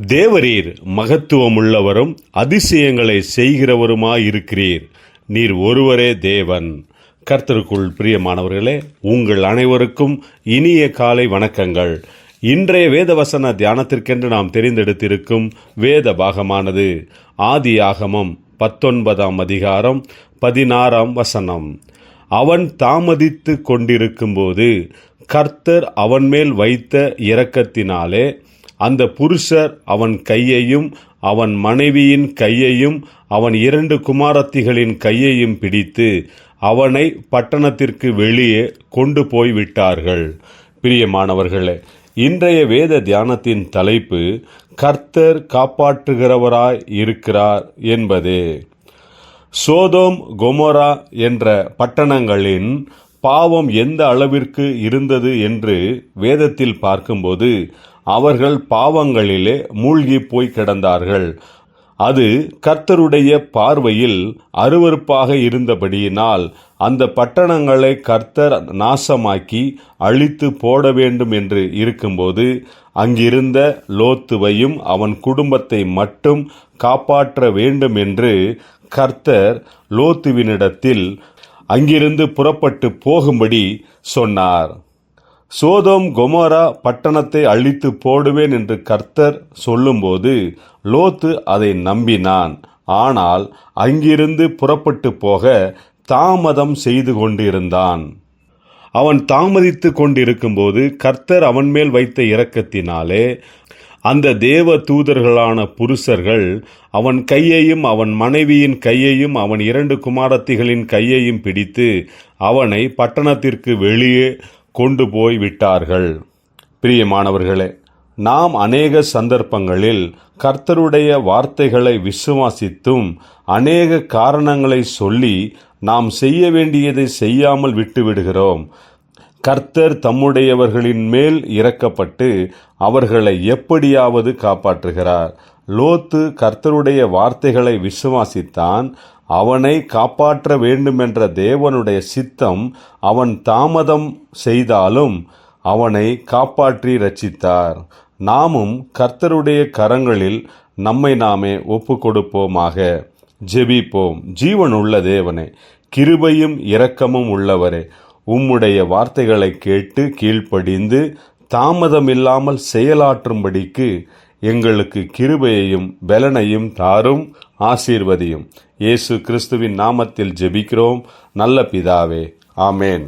தேவரீர் மகத்துவமுள்ளவரும் அதிசயங்களை செய்கிறவருமாயிருக்கிறீர். நீர் ஒருவரே தேவன். கர்த்தருக்குள் பிரியமானவர்களே உங்கள் அனைவருக்கும் இனிய காலை வணக்கங்கள். இன்றைய வேதவசன தியானத்திற்கென்று நாம் தெரிந்தெடுத்திருக்கும் வேத பாகமானது ஆதி ஆகமம் பத்தொன்பதாம் அதிகாரம் பதினாறாம் வசனம். அவன் தாமதித்து கொண்டிருக்கும்போது கர்த்தர் அவன் மேல் வைத்த இரக்கத்தினாலே அந்த புருஷர் அவன் கையையும் அவன் மனைவியின் கையையும் அவன் இரண்டு குமாரத்திகளின் கையையும் பிடித்து அவனை பட்டணத்திற்கு வெளியே கொண்டு போய் விட்டார்கள். பிரியமானவர்களே இன்றைய வேத தியானத்தின் தலைப்பு கர்த்தர் காப்பாற்றுகிறவராய் இருக்கிறார் என்பதே. சோதோம் கொமோரா என்ற பட்டணங்களின் பாவம் எந்த அளவிற்கு இருந்தது என்று வேதத்தில் பார்க்கும்போது அவர்கள் பாவங்களிலே மூழ்கி போய் கிடந்தார்கள். அது கர்த்தருடைய பார்வையில் அருவருப்பாக இருந்தபடியினால் அந்த பட்டணங்களை கர்த்தர் நாசமாக்கி அழித்து போட வேண்டும் என்று இருக்கும்போது அங்கிருந்த லோத்துவையும் அவன் குடும்பத்தை மட்டும் காப்பாற்ற வேண்டும் என்று கர்த்தர் லோத்துவினிடத்தில் அங்கிருந்து புறப்பட்டு போகும்படி சொன்னார். சோதோம் கொமோரா பட்டணத்தை அழித்து போடுவேன் என்று கர்த்தர் சொல்லும்போது லோத்து அதை நம்பினான். ஆனால் அங்கிருந்து புறப்பட்டு போக தாமதம் செய்து கொண்டிருந்தான். அவன் தாமதித்து கொண்டிருக்கும்போது கர்த்தர் அவன் மேல் வைத்த இரக்கத்தினாலே அந்த தேவ தூதர்களான புருஷர்கள் அவன் கையையும் அவன் மனைவியின் கையையும் அவன் இரண்டு குமாரத்திகளின் கையையும் பிடித்து அவனை பட்டணத்திற்கு வெளியே கொண்டு போய் விட்டார்கள். பிரியமானவர்களே நாம் அநேக சந்தர்ப்பங்களில் கர்த்தருடைய வார்த்தைகளை விசுவாசித்தும் அநேக காரணங்களை சொல்லி நாம் செய்ய வேண்டியதை செய்யாமல் விட்டுவிடுகிறோம். கர்த்தர் தம்முடையவர்களின் மேல் இறக்கப்பட்டு அவர்களை எப்படியாவது காப்பாற்றுகிறார். லோத்து கர்த்தருடைய வார்த்தைகளை விசுவாசித்தான் அவனை காப்பாற்ற வேண்டுமென்ற தேவனுடைய சித்தம் அவன் தாமதம் செய்தாலும் அவனை காப்பாற்றி ரச்சித்தார் நாமும் கர்த்தருடைய கரங்களில் நம்மை நாமே ஒப்பு கொடுப்போமாக ஜெபிப்போம். ஜீவன் உள்ள தேவனே கிருபையும் இரக்கமும் உள்ளவரே உம்முடைய வார்த்தைகளை கேட்டு கீழ்ப்படிந்து தாமதமில்லாமல் செயலாற்றும்படிக்கு எங்களுக்கு கிருபையையும் பலனையும் தாரும் ஆசீர்வதியும். இயேசு கிறிஸ்துவின் நாமத்தில் ஜெபிக்கிறோம். நல்ல பிதாவே ஆமேன்.